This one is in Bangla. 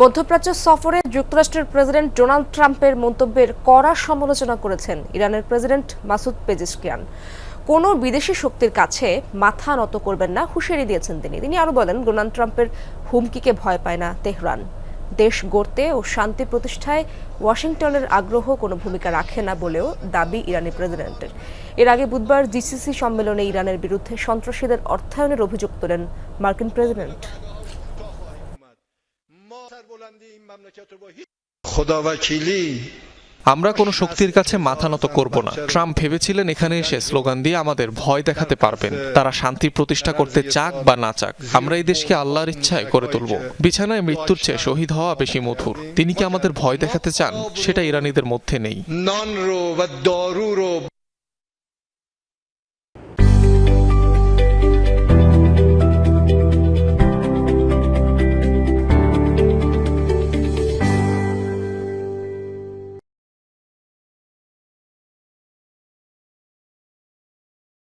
মধ্যপ্রাচ্য সফরে যুক্তরাষ্ট্রের প্রেসিডেন্ট ডোনাল্ড ট্রাম্পের মন্তব্যের কড়া সমালোচনা করেছেন ইরানের প্রেসিডেন্ট মাসুদ পেজিশকিয়ান। কোনো বিদেশি শক্তির কাছে মাথা নত করবেন না, হুঁশিয়ারি দিয়েছেন তিনি। তিনি আরও বলেন, ডোনাল্ড ট্রাম্পের হুমকিকে ভয় পায় না তেহরান। দেশ গড়তে ও শান্তি প্রতিষ্ঠায় ওয়াশিংটনের আগ্রহ কোনো ভূমিকা রাখে না বলেও দাবি ইরানি প্রেসিডেন্টের। এর আগে বুধবার জিসিসি সম্মেলনে ইরানের বিরুদ্ধে সন্ত্রাসীদের অর্থায়নের অভিযোগ তোলেন মার্কিন প্রেসিডেন্ট। আমরা কোনো শক্তির কাছে মাথা নত করব না। ট্রাম্প ভেবেছিলেন এখানে এসে স্লোগান দিয়ে আমাদের ভয় দেখাতে পারবেন। তারা শান্তি প্রতিষ্ঠা করতে চাক বা না চাক আমরা এই দেশকে আল্লাহর ইচ্ছায় করে তুলব। বিছানায় মৃত্যুর চেয়ে শহীদ হওয়া বেশি মধুর। তিনি কি আমাদের ভয় দেখাতে চান? সেটা ইরানিদের মধ্যে নেই।